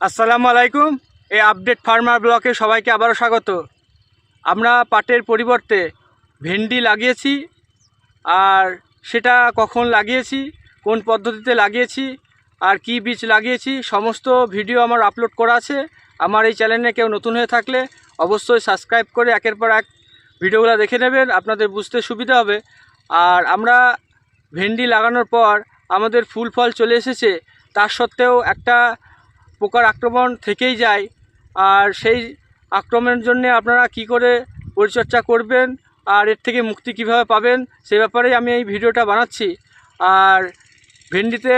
আসসালামু আলাইকুম। এই আপডেট ফার্মার ব্লকে সবাইকে আবারও স্বাগত। আমরা পাটের পরিবর্তে ভেন্ডি লাগিয়েছি। আর সেটা কখন লাগিয়েছি, কোন পদ্ধতিতে লাগিয়েছি, আর কি বীজ লাগিয়েছি, সমস্ত ভিডিও আমার আপলোড করা আছে। আমার এই চ্যানেলে কেউ নতুন হয়ে থাকলে অবশ্যই সাবস্ক্রাইব করে একের পর এক ভিডিওগুলো দেখে নেবেন, আপনাদের বুঝতে সুবিধা হবে। আর আমরা ভেন্ডি লাগানোর পর আমাদের ফুল ফল চলে এসেছে। তার সত্ত্বেও একটা পোকার আক্রমণ থেকেই যায়। আর সেই আক্রমণের জন্য আপনারা কি করে পরিচর্যা করবেন আর এর থেকে মুক্তি কীভাবে পাবেন, সে ব্যাপারেই আমি এই ভিডিওটা বানাচ্ছি। আর ভেন্ডিতে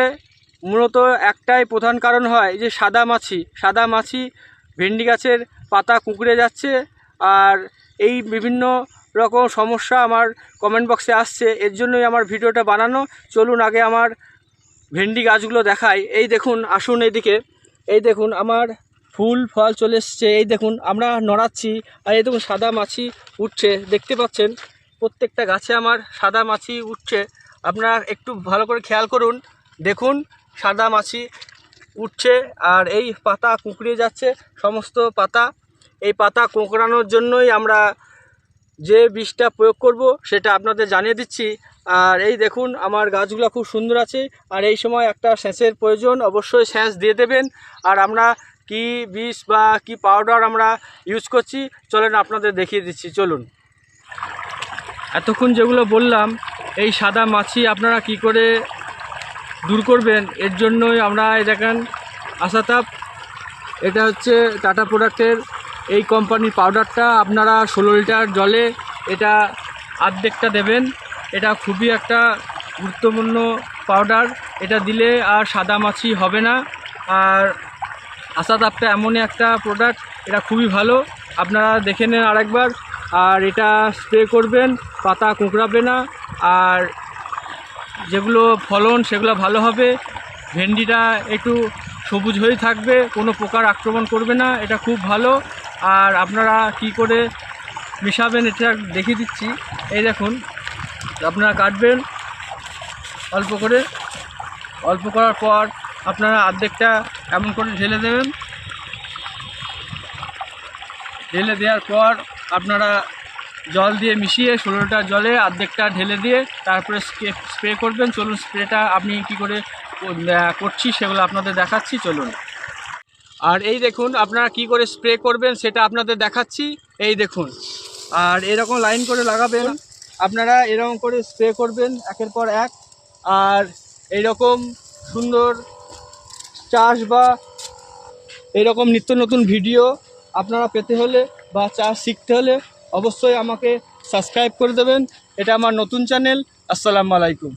মূলত একটাই প্রধান কারণ হয় যে সাদা মাছি। সাদা মাছি ভেন্ডি গাছের পাতা কুঁকড়ে যাচ্ছে। আর এই বিভিন্ন রকম সমস্যা আমার কমেন্ট বক্সে আসছে। এর জন্যই আমার ভিডিওটা বানানো। চলুন আগে আমার ভেন্ডি গাছগুলো দেখাই। এই দেখুন, আসুন এইদিকে এই দেখুন, আমার ফুল, ফল চলে এসছে। এই দেখুন, আমরা নড়াচ্ছি আর এই দেখুন, সাদা মাছি উঠছে। দেখতে পাচ্ছেন, প্রত্যেকটা গাছে আমার সাদা মাছি উঠছে। আপনারা একটু ভালো করে খেয়াল করুন। দেখুন, সাদা মাছি উঠছে আর এই পাতা কুঁকড়িয়ে যাচ্ছে, সমস্ত পাতা। এই পাতা কোঁকড়ানোর জন্যই আমরা যে বিষটা প্রয়োগ করব সেটা আপনাদের জানিয়ে দিচ্ছি। আর এই দেখুন, আমার গাছগুলো খুব সুন্দর আছে। আর এই সময় একটা স্যাঁচের প্রয়োজন, অবশ্যই সেচ দিয়ে দেবেন। আর আমরা কি বিষ বা কি পাউডার আমরা ইউজ করছি, চলেন আপনাদের দেখিয়ে দিচ্ছি, চলুন। এতক্ষণ যেগুলো বললাম, এই সাদা মাছি আপনারা কি করে দূর করবেন, এর জন্যই আমরা এই দেখেন আশাতাপ। এটা হচ্ছে টাটা প্রোডাক্টের এই কোম্পানির পাউডারটা আপনারা ষোলো লিটার জলে এটা আর্ধেকটা দেবেন। এটা খুবই একটা গুরুত্বপূর্ণ পাউডার এটা দিলে আর সাদা মাছি হবে না। আর আশাতাপটা এমনই একটা প্রোডাক্ট এটা খুবই ভালো। আপনারা দেখে নেন আরেকবার। আর এটা স্প্রে করবেন, পাতা কুঁকড়াবে না। আর যেগুলো ফলন, সেগুলো ভালো হবে। ভেন্ডিটা একটু সবুজ হয়ে থাকবে, কোনো পোকার আক্রমণ করবে না। এটা খুব ভালো। আর আপনারা কি করে মেশাবেন এটা দেখিয়ে দিচ্ছি। এই দেখুন, আপনারা কাটবেন অল্প করে। অল্প করার পর আপনারা অর্ধেকটা এমন করে ঢেলে দেবেন। ঢেলে দেওয়ার পর আপনারা জল দিয়ে মিশিয়ে ষোলোটা জলে অর্ধেকটা ঢেলে দিয়ে তারপরে স্প্রে করবেন। চলুন স্প্রেটা আপনি কি করে করছি সেগুলো আপনাদের দেখাচ্ছি। চলুন। আর এই দেখুন, আপনারা কি করে স্প্রে করবেন সেটা আপনাদের দেখাচ্ছি। এই দেখুন, আর এরকম লাইন করে লাগাবেন। আপনারা এরকম করে স্প্রে করবেন, একের পর এক। আর এইরকম সুন্দর চাষ বা এরকম নিত্য নতুন ভিডিও আপনারা পেতে হলে বা চাষ শিখতে হলে অবশ্যই আমাকে সাবস্ক্রাইব করে দেবেন। এটা আমার নতুন চ্যানেল আসসালামু আলাইকুম।